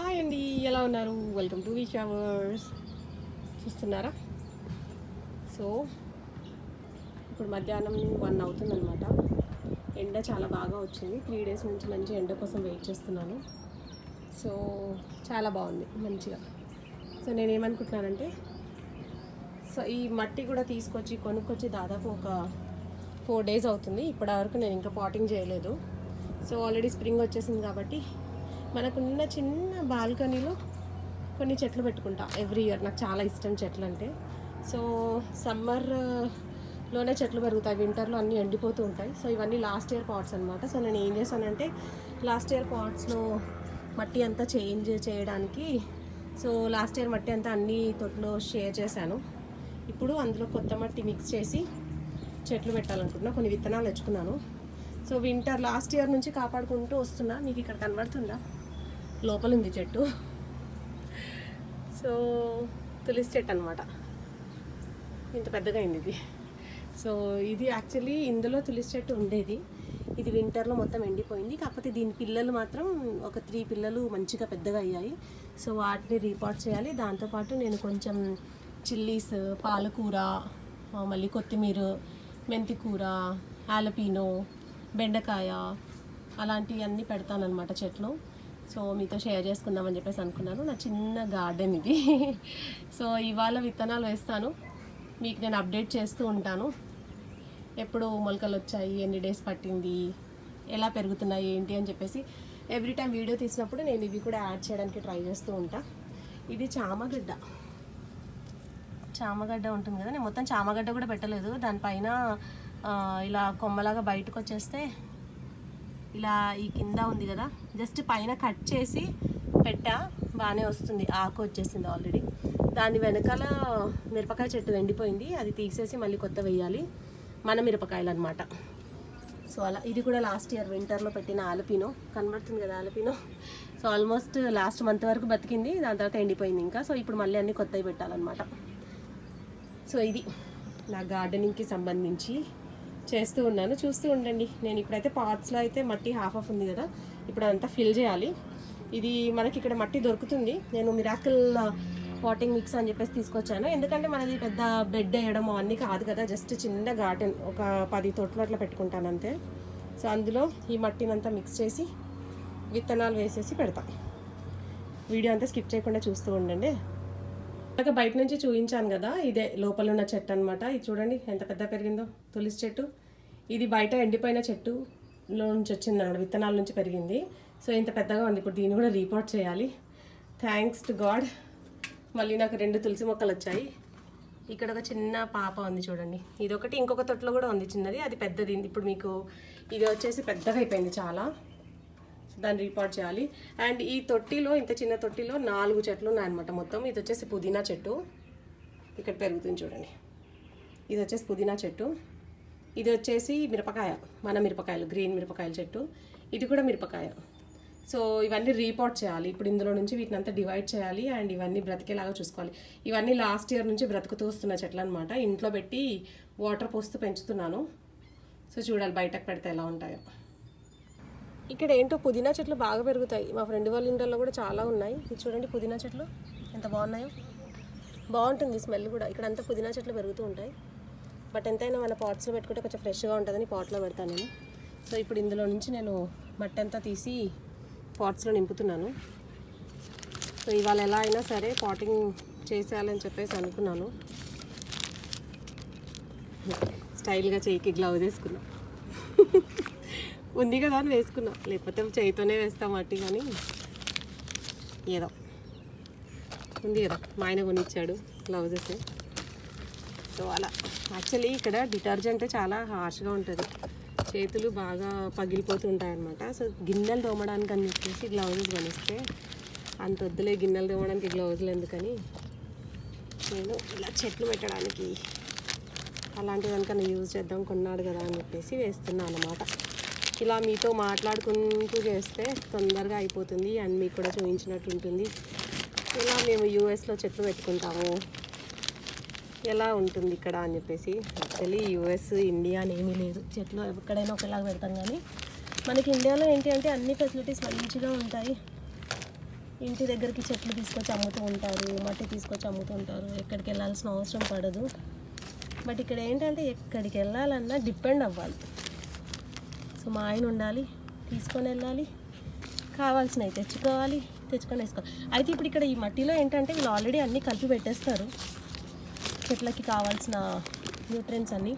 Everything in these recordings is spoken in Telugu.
హాయ్ అండి ఎలా ఉన్నారు? వెల్కమ్ టు వీ అవర్స్ చూస్తున్నారా? సో ఇప్పుడు మధ్యాహ్నం వన్ అవుతుందన్నమాట. ఎండ చాలా బాగా వచ్చింది. త్రీ డేస్ నుంచి మంచి ఎండ కోసం వెయిట్ చేస్తున్నాను. సో చాలా బాగుంది మంచిగా. సో నేను ఏమనుకుంటున్నానంటే సో ఈ మట్టి కూడా తీసుకొచ్చి కొనుక్కొచ్చి దాదాపు ఒక ఫోర్ డేస్ అవుతుంది. ఇప్పటివరకు నేను ఇంకా పాటింగ్ చేయలేదు. సో ఆల్రెడీ స్ప్రింగ్ వచ్చేసింది కాబట్టి మనకున్న చిన్న బాల్కనీలో కొన్ని చెట్లు పెట్టుకుంటా ఎవ్రీ ఇయర్. నాకు చాలా ఇష్టం చెట్లు అంటే సో సమ్మర్లోనే చెట్లు పెరుగుతాయి. వింటర్లో అన్నీ ఎండిపోతూ ఉంటాయి. సో ఇవన్నీ లాస్ట్ ఇయర్ పాట్స్ అనమాట సో నేను ఏం చేశానంటే లాస్ట్ ఇయర్ పాట్స్లో మట్టి అంతా చేంజ్ చేయడానికి సో లాస్ట్ ఇయర్ మట్టి అంతా అన్ని తొట్లో షేర్ చేశాను. ఇప్పుడు అందులో కొత్త మట్టి మిక్స్ చేసి చెట్లు పెట్టాలనుకుంటున్నా. కొన్ని విత్తనాలు తెచ్చుకున్నాను. సో వింటర్ లాస్ట్ ఇయర్ నుంచి కాపాడుకుంటూ వస్తున్నా. మీకు ఇక్కడ కనబడుతుందా? లోపల ఉంది చెట్టు. సో తులసి చెట్టు అనమాట ఇంత పెద్దగా అయింది ఇది. సో ఇది యాక్చువల్లీ ఇందులో తులసి చెట్టు ఉండేది. ఇది వింటర్లో మొత్తం ఎండిపోయింది. కాకపోతే దీని పిల్లలు మాత్రం ఒక త్రీ పిల్లలు మంచిగా పెద్దగా అయ్యాయి. సో వాటిని రీపాట్ చేయాలి. దాంతోపాటు నేను కొంచెం చిల్లీస్ పాలకూర మళ్ళీ కొత్తిమీర మెంతికూర ఆలపీనో బెండకాయ అలాంటివన్నీ పెడతానమాట చెట్లు. సో మీతో షేర్ చేసుకుందామని చెప్పేసి అనుకున్నాను. నా చిన్న గార్డెన్ ఇది. సో ఇవాళ విత్తనాలు వేస్తాను. మీకు నేను అప్డేట్ చేస్తూ ఉంటాను. ఎప్పుడు మొలకలు వచ్చాయి ఎన్ని డేస్ పట్టింది ఎలా పెరుగుతున్నాయి ఏంటి అని చెప్పేసి ఎవ్రీ టైం వీడియో తీసినప్పుడు నేను ఇవి కూడా యాడ్ చేయడానికి ట్రై చేస్తూ ఉంటా. ఇది చామగడ్డ. చామగడ్డ ఉంటుంది కదా? నేను మొత్తం చామగడ్డ కూడా పెట్టలేదు. దానిపైన ఇలా కొమ్మలాగా బయటకు వచ్చేస్తే ఇలా ఈ కింద ఉంది కదా జస్ట్ పైన కట్ చేసి పెట్టా బాగానే వస్తుంది. ఆకు వచ్చేసింది ఆల్రెడీ దాని వెనకాల మిరపకాయ చెట్టు ఎండిపోయింది. అది తీసేసి మళ్ళీ కొత్త వేయాలి. మన మిరపకాయలు అనమాట సో అలా ఇది కూడా లాస్ట్ ఇయర్ వింటర్లో పెట్టిన ఆలపినో. కనబడుతుంది కదా jalapeno? So almost last month వరకు బతికింది. దాని తర్వాత ఎండిపోయింది ఇంకా. సో ఇప్పుడు మళ్ళీ అన్ని కొత్తవి పెట్టాలన్నమాట. సో ఇది నా గార్డెనింగ్కి సంబంధించి. చేస్తూ ఉన్నాను. చూస్తూ ఉండండి. నేను ఇప్పుడైతే పార్ట్స్లో అయితే మట్టి హాఫ్ ఆఫ్ ఉంది కదా. ఇప్పుడు అదంతా ఫిల్ చేయాలి. ఇది మనకి ఇక్కడ మట్టి దొరుకుతుంది. నేను మిరాకిల్ పాటింగ్ మిక్స్ అని చెప్పేసి తీసుకొచ్చాను. ఎందుకంటే మనది పెద్ద బెడ్ వేయడం అవన్నీ కాదు కదా. జస్ట్ చిన్న గార్డెన్ ఒక పది తొట్లు అట్లా పెట్టుకుంటాను అంతే. సో అందులో ఈ మట్టిని అంతా మిక్స్ చేసి విత్తనాలు వేసేసి పెడతాం. వీడియో అంతా స్కిప్ చేయకుండా చూస్తూ ఉండండి. ఇందాక బయట నుంచి చూపించాను కదా. ఇదే లోపల ఉన్న చెట్టు అనమాట ఇది చూడండి ఎంత పెద్ద పెరిగిందో. తులసి చెట్టు. ఇది బయట ఎండిపోయిన చెట్టులో నుంచి వచ్చింది అన్నమాట విత్తనాల నుంచి పెరిగింది. సో ఇంత పెద్దగా ఉంది. ఇప్పుడు దీన్ని కూడా రీపోర్ట్ చేయాలి. థ్యాంక్స్ టు గాడ్ మళ్ళీ నాకు రెండు తులసి మొక్కలు వచ్చాయి. ఇక్కడ ఒక చిన్న పాప ఉంది చూడండి. ఇది ఒకటి ఇంకొక తొట్లో కూడా ఉంది చిన్నది. అది పెద్దది. ఇప్పుడు మీకు ఇది వచ్చేసి పెద్దగా అయిపోయింది చాలా. దాన్ని రిపోర్ట్ చేయాలి. అండ్ ఈ తొట్టిలో ఇంత చిన్న తొట్టిలో నాలుగు చెట్లు ఉన్నాయన్నమాట మొత్తం. ఇది వచ్చేసి పుదీనా చెట్టు. ఇక్కడ పెరుగుతుంది చూడండి. ఇది వచ్చేసి పుదీనా చెట్టు. ఇది వచ్చేసి మిరపకాయ మన మిరపకాయలు గ్రీన్ మిరపకాయల చెట్టు. ఇది కూడా మిరపకాయ. సో ఇవన్నీ రీపోర్ట్ చేయాలి. ఇప్పుడు ఇందులో నుంచి వీటిని అంతా డివైడ్ చేయాలి అండ్ ఇవన్నీ బ్రతికేలాగా చూసుకోవాలి. ఇవన్నీ లాస్ట్ ఇయర్ నుంచి బ్రతుకుతూ వస్తున్న చెట్లు అనమాట ఇంట్లో పెట్టి వాటర్ పోస్తూ పెంచుతున్నాను. సో చూడాలి బయటకు పెడితే ఎలా ఉంటాయో. ఇక్కడ ఏంటో పుదీనా చెట్లు బాగా పెరుగుతాయి. మా ఫ్రెండ్ వాళ్ళ ఇంట్లో కూడా చాలా ఉన్నాయి. ఇది చూడండి పుదీనా చెట్లు. ఎంత బాగున్నాయో. బాగుంటుంది స్మెల్ కూడా. ఇక్కడ అంతా పుదీనా చెట్లు పెరుగుతూ ఉంటాయి. బట్ ఎంతైనా మన పాట్స్లో పెట్టుకుంటే కొంచెం ఫ్రెష్గా ఉంటుందని పాట్లో పెడతాను నేను. సో ఇప్పుడు ఇందులో నుంచి నేను మట్టి అంతా తీసి పాట్స్లో నింపుతున్నాను. సో ఇవాళ ఎలా అయినా సరే పాటింగ్ చేసేయాలని చెప్పేసి అనుకున్నాను. స్టైల్గా చేయికి గ్లౌజ్ వేసుకున్నా. ఉంది కదా అని వేసుకున్నా. లేకపోతే చేయితోనే వేస్తాం మట్టి కానీ ఏదో. ఉంది కదా. మా ఆయన కొనిచ్చాడు గ్లౌజెస్. సో అలా. యాక్చువల్లీ ఇక్కడ డిటర్జెంట్ చాలా హార్ష్గా ఉంటుంది. చేతులు బాగా పగిలిపోతూ సో గిన్నెలు తోమడానికి అని చెప్పేసి గ్లౌజెస్ కొనిస్తే అంత వద్దులే గిన్నెలు తోమడానికి గ్లౌజులు ఎందుకని. నేను ఇలా చెట్లు పెట్టడానికి అలాంటి దానికన్నా యూజ్ చేద్దాం కొన్నాడు కదా అని చెప్పేసి వేస్తున్నాను అనమాట ఇలా మీతో మాట్లాడుకుంటూ చేస్తే తొందరగా అయిపోతుంది అండ్ మీకు కూడా చూపించినట్టు ఉంటుంది. ఇలా మేము యూఎస్లో చెట్లు పెట్టుకుంటాము. ఎలా ఉంటుంది ఇక్కడ అని చెప్పేసి యాక్చువల్లీ యూఎస్ ఇండియా అని ఏమీ లేదు. చెట్లు ఎక్కడైనా ఒకలాగా పెడతాం కానీ మనకి ఇండియాలో ఏంటి అంటే అన్ని ఫెసిలిటీస్ మంచిగా ఉంటాయి. ఇంటి దగ్గరికి చెట్లు తీసుకొచ్చి అమ్ముతూ ఉంటారు మట్టి తీసుకొచ్చి అమ్ముతూ ఉంటారు. ఎక్కడికి వెళ్ళాల్సిన అవసరం పడదు. బట్ ఇక్కడ ఏంటంటే ఎక్కడికి వెళ్ళాలన్నా డిపెండ్ అవ్వాలి. సో మా ఆయన ఉండాలి తీసుకొని వెళ్ళాలి. కావాల్సినవి తెచ్చుకోవాలి తెచ్చుకొని వేసుకోవాలి. అయితే ఇప్పుడు ఇక్కడ ఈ మట్టిలో ఏంటంటే వీళ్ళు ఆల్రెడీ అన్నీ కలిపి పెట్టేస్తారు. చెట్లకి కావాల్సిన న్యూట్రియన్స్ అన్నీ.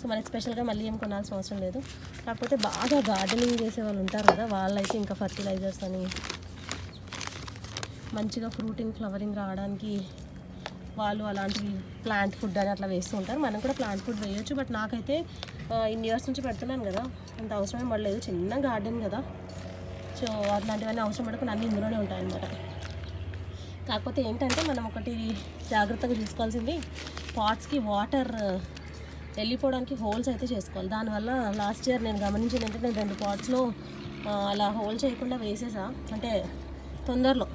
సో మనకి స్పెషల్గా మళ్ళీ ఏం కొనాల్సిన అవసరం లేదు. కాకపోతే బాగా గార్డెనింగ్ చేసే వాళ్ళు ఉంటారు కదా వాళ్ళైతే ఇంకా ఫర్టిలైజర్స్ అని మంచిగా ఫ్రూటింగ్ ఫ్లవరింగ్ రావడానికి వాళ్ళు అలాంటివి ప్లాంట్ ఫుడ్ అని అట్లా వేస్తూ ఉంటారు. మనం కూడా ప్లాంట్ ఫుడ్ వేయొచ్చు బట్ నాకైతే ఇన్ని ఇయర్స్ నుంచి పెడుతున్నాను కదా అంత అవసరమే పడలేదు. చిన్న గార్డెన్ కదా. సో అట్లాంటివన్నీ అవసరం పడకుండా అన్నీ ఇందులోనే ఉంటాయన్నమాట. కాకపోతే ఏంటంటే మనం ఒకటి జాగ్రత్తగా చూసుకోవాల్సింది. పాట్స్కి వాటర్ వెళ్ళిపోవడానికి హోల్స్ అయితే చేసుకోవాలి. దానివల్ల లాస్ట్ ఇయర్ నేను గమనించిన ఏంటంటే నేను రెండు పాట్స్లో అలా హోల్ చేయకుండా వేసేసా. అంటే తొందరలో.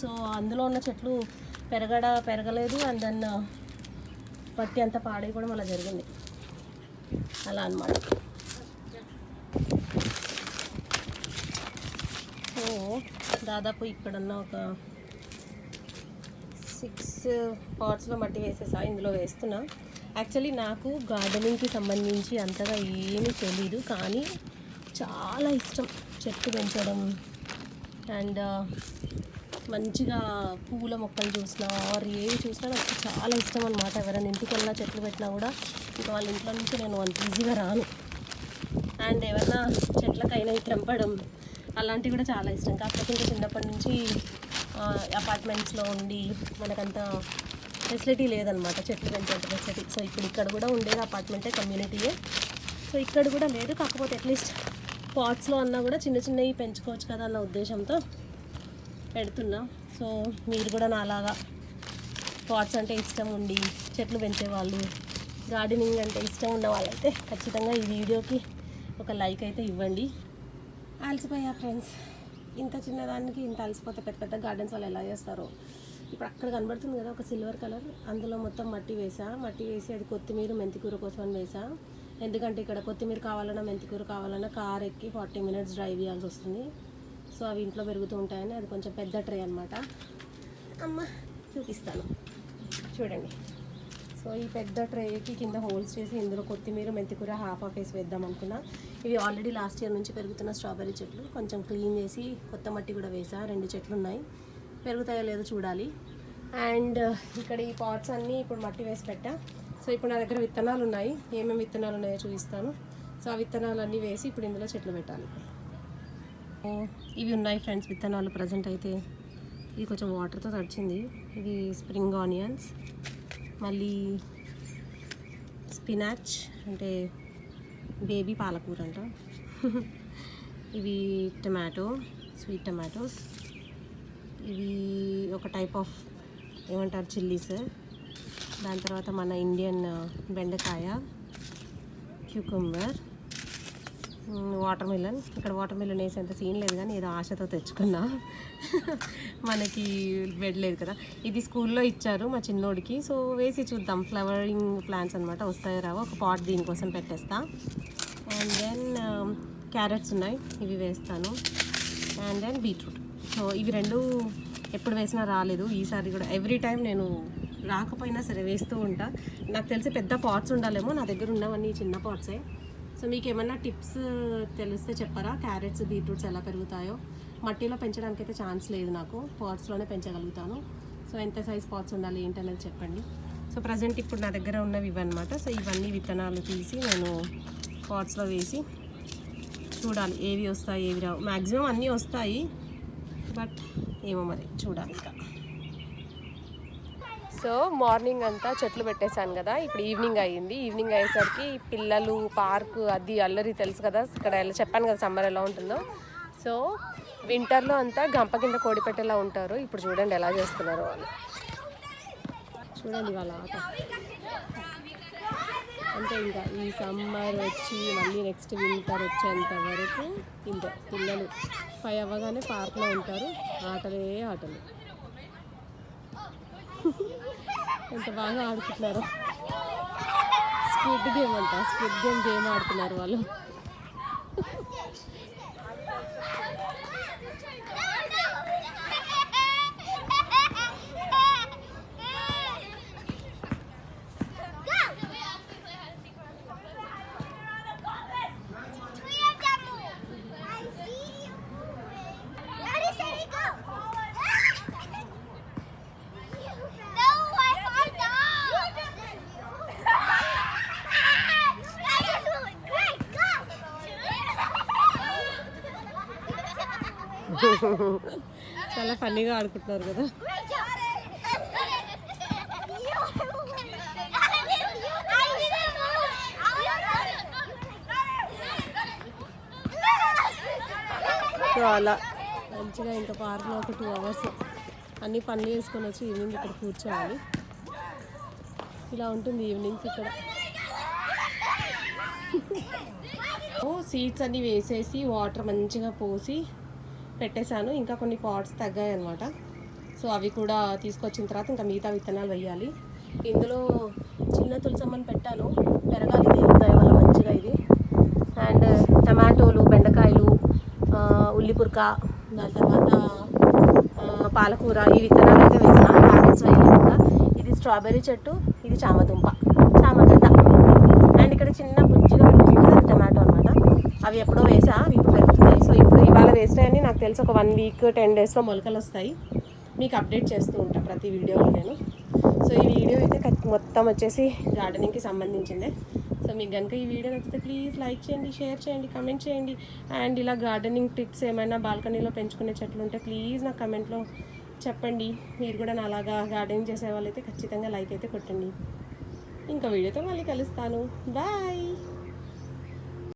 సో అందులో ఉన్న చెట్లు పెరగడ పెరగలేదు. అండ్ దెన్ పత్తి అంతా పాడైపోవడం అలా జరిగింది. అలా అన్నమాట. సో దాదాపు ఇక్కడన్నా ఒక సిక్స్ పార్ట్స్లో uh, మట్టి వేసేసా ఇందులో వేస్తున్నా. యాక్చువల్లీ నాకు గార్డెనింగ్కి సంబంధించి అంతగా ఏమీ తెలీదు కానీ చాలా ఇష్టం చెట్టు పెంచడం. అండ్ uh, మంచిగా పూల మొక్కలు చూసినా ఆర్ ఏవి చూసినా నాకు చాలా ఇష్టం అనమాట ఎవరైనా ఇంటికి వెళ్ళినా చెట్లు పెట్టినా కూడా ఇంకా వాళ్ళ ఇంట్లో నుంచి నేను అంత ఈజీగా రాను. అండ్ ఏమన్నా చెట్లకైనా తెంపడం అలాంటివి కూడా చాలా ఇష్టం. కాకపోతే ఇంకా చిన్నప్పటి నుంచి అపార్ట్మెంట్స్లో ఉండి మనకంత ఫెసిలిటీ లేదనమాట చెట్లు పెంచేంత ఫెసిలిటీ సో ఇప్పుడు ఇక్కడ కూడా ఉండేది అపార్ట్మెంటే కమ్యూనిటీయే సో ఇక్కడ కూడా లేదు. కాకపోతే అట్లీస్ట్ పాట్స్లో అన్నా కూడా చిన్న చిన్నవి పెంచుకోవచ్చు కదా అన్న ఉద్దేశంతో పెడుతున్నా. సో మీరు కూడా నాలాగా పాట్స్ అంటే ఇష్టం ఉండి చెట్లు పెంచేవాళ్ళు గార్డెనింగ్ అంటే ఇష్టం ఉన్న వాళ్ళైతే ఖచ్చితంగా ఈ వీడియోకి ఒక లైక్ అయితే ఇవ్వండి. అలసిపోయా ఫ్రెండ్స్ ఇంత చిన్నదానికి ఇంత అలసిపోతే పెద్ద పెద్ద గార్డెన్స్ వాళ్ళు ఎలా చేస్తారో. ఇప్పుడు అక్కడ కనబడుతుంది కదా ఒక సిల్వర్ కలర్. అందులో మొత్తం మట్టి వేసా. మట్టి వేసి అది కొత్తిమీర మెంతికూర కోసం అని వేసా. ఎందుకంటే ఇక్కడ కొత్తిమీర కావాలన్నా మెంతికూర కావాలన్నా కార్ ఎక్కి ఫార్టీ మినిట్స్ డ్రైవ్ చేయాల్సి వస్తుంది. సో అవి ఇంట్లో పెరుగుతూ ఉంటాయని అది కొంచెం పెద్ద ట్రే అనమాట అమ్మ చూపిస్తాను. చూడండి. సో ఈ పెద్ద ట్రేకి కింద హోల్స్ చేసి ఇందులో కొత్తిమీర మెంతికూర హాఫ్ హాఫ్ వేసి వేద్దాం అనుకున్నా. ఇవి ఆల్రెడీ లాస్ట్ ఇయర్ నుంచి పెరుగుతున్న స్ట్రాబెర్రీ చెట్లు. కొంచెం క్లీన్ చేసి కొత్త మట్టి కూడా వేసా. రెండు చెట్లు ఉన్నాయి పెరుగుతాయో లేదో చూడాలి. అండ్ uh, ఇక్కడ ఈ పాట్స్ అన్నీ ఇప్పుడు మట్టి వేసి పెట్టా. సో ఇప్పుడు నా దగ్గర విత్తనాలు ఉన్నాయి. ఏమేమి విత్తనాలు ఉన్నాయో చూపిస్తాను. సో ఆ విత్తనాలు అన్నీ వేసి ఇప్పుడు ఇందులో చెట్లు పెట్టాలి. ఓ, ఇవి ఉన్నాయి ఫ్రెండ్స్ విత్తనాలు ప్రజెంట్ అయితే. ఇది కొంచెం వాటర్తో తడిచింది. ఇది స్ప్రింగ్ ఆనియన్స్ మళ్ళీ స్పినాచ్ అంటే బేబీ పాలకూర అంట ఇవి టమాటో స్వీట్ టమాటోస్. ఇవి ఒక టైప్ ఆఫ్ ఏమంటారు చిల్లీస్ దాని తర్వాత మన ఇండియన్ బెండకాయ క్యూకుంబర్ వాటర్ మిలన్ ఇక్కడ వాటర్ మిలన్ వేసేంత సీన్ లేదు కానీ ఏదో ఆశతో తెచ్చుకున్నా. మనకి వెళ్ళలేదు కదా. ఇది స్కూల్లో ఇచ్చారు మా చిన్నోడికి. సో వేసి చూద్దాం. ఫ్లవరింగ్ ప్లాంట్స్ అనమాట వస్తాయో రావో ఒక పాట్ దీనికోసం పెట్టేస్తా. అండ్ దెన్ క్యారెట్స్ ఉన్నాయి. ఇవి వేస్తాను. అండ్ దెన్ బీట్రూట్ సో ఇవి రెండు ఎప్పుడు వేసినా రాలేదు. ఈసారి కూడా ఎవ్రీ టైం నేను రాకపోయినా సరే వేస్తూ ఉంటా. నాకు తెలిసి పెద్ద పాట్స్ ఉండాలేమో నా దగ్గర ఉన్నవన్నీ చిన్న పాట్సే సో మీకు ఏమన్నా టిప్స్ తెలిస్తే చెప్పరా? క్యారెట్స్ బీట్రూట్స్ ఎలా పెరుగుతాయో? మట్టిలో పెంచడానికి అయితే ఛాన్స్ లేదు నాకు. పాట్స్లోనే పెంచగలుగుతాను. సో ఎంత సైజ్ పాట్స్ ఉండాలి ఏంటనేది చెప్పండి. సో ప్రజెంట్ ఇప్పుడు నా దగ్గర ఉన్నవి ఇవన్నమాట. సో ఇవన్నీ విత్తనాలు తీసి నేను పాట్స్లో వేసి చూడాలి. ఏవి వస్తాయి ఏవి రావు. మ్యాక్సిమం అన్నీ వస్తాయి. బట్ ఏమో మరి చూడాలి ఇంకా. సో మార్నింగ్ అంతా చెట్లు పెట్టేశాను కదా ఇప్పుడు ఈవినింగ్ అయ్యింది ఈవినింగ్ అయ్యేసరికి పిల్లలు పార్క్ అది అల్లరి తెలుసు కదా ఇక్కడ ఎలా చెప్పాను కదా సమ్మర్ ఎలా ఉంటుందో. సో వింటర్లో అంతా గంప కింద కోడి పెట్టేలా ఉంటారు. ఇప్పుడు చూడండి ఎలా చేస్తున్నారు వాళ్ళు. చూడండి వాళ్ళ ఆట. అంటే ఇంకా ఈ సమ్మర్ వచ్చి మళ్ళీ నెక్స్ట్ వింటర్ వచ్చేంత వరకు ఇంత పిల్లలు ఫైవ్ అవ్వగానే పార్క్లో ఉంటారు. ఆటలే ఆటలు. ఎంత బాగా ఆడుకుంటున్నారు. స్క్విడ్ గేమ్ అంట. స్క్విడ్ గేమ్ గేమ్ ఆడుతున్నారు వాళ్ళు. చాలా ఫన్నీగా ఆడుకుంటున్నారు కదా. సో అలా మంచిగా ఇంకా పార్క్లో ఒక టూ అవర్స్ అన్ని పనులు చేసుకొని వచ్చి ఈవినింగ్ ఇక్కడ కూర్చోవాలి. ఇలా ఉంటుంది ఈవినింగ్స్ ఇక్కడ. సీడ్స్ అన్నీ వేసేసి వాటర్ మంచిగా పోసి పెట్టేశాను. ఇంకా కొన్ని పాట్స్ తగ్గాయి అనమాట సో అవి కూడా తీసుకొచ్చిన తర్వాత ఇంకా మిగతా విత్తనాలు వేయాలి ఇందులో చిన్న తులసమ్మని పెట్టాను. పెరగాలి దేవుడి దయ వల్ల మంచిగా ఇది. అండ్ టమాటోలు బెండకాయలు ఉల్లిపురక దాని తర్వాత పాలకూర ఈ విత్తనాలు అయితే వేసాను. క్యారెట్స్ ఇది స్ట్రాబెర్రీ చెట్టు ఇది చామదుంప. చామగడ్డ. అండ్ ఇక్కడ చిన్న బుజ్జిగా పెరుగుతుంది టమాటో అనమాట అవి ఎప్పుడో వేసా ఇప్పుడు ఇవాళ వేసినాయని నాకు తెలిసి ఒక వన్ వీక్ టెన్ డేస్లో మొలకలు వస్తాయి. మీకు అప్డేట్ చేస్తూ ఉంటాను ప్రతి వీడియోలో నేను. సో ఈ వీడియో అయితే మొత్తం వచ్చేసి గార్డెనింగ్కి సంబంధించిందే. సో మీకు కనుక ఈ వీడియో నచ్చితే ప్లీజ్ లైక్ చేయండి షేర్ చేయండి కమెంట్ చేయండి. అండ్ ఇలా గార్డెనింగ్ టిప్స్ ఏమైనా బాల్కనీలో పెంచుకునే చెట్లు ఉంటే ప్లీజ్ నాకు కమెంట్లో చెప్పండి. మీరు కూడా నా అలాగా గార్డెనింగ్ చేసే వాళ్ళైతే ఖచ్చితంగా లైక్ అయితే కొట్టండి. ఇంకా వీడియోతో మళ్ళీ కలుస్తాను. బాయ్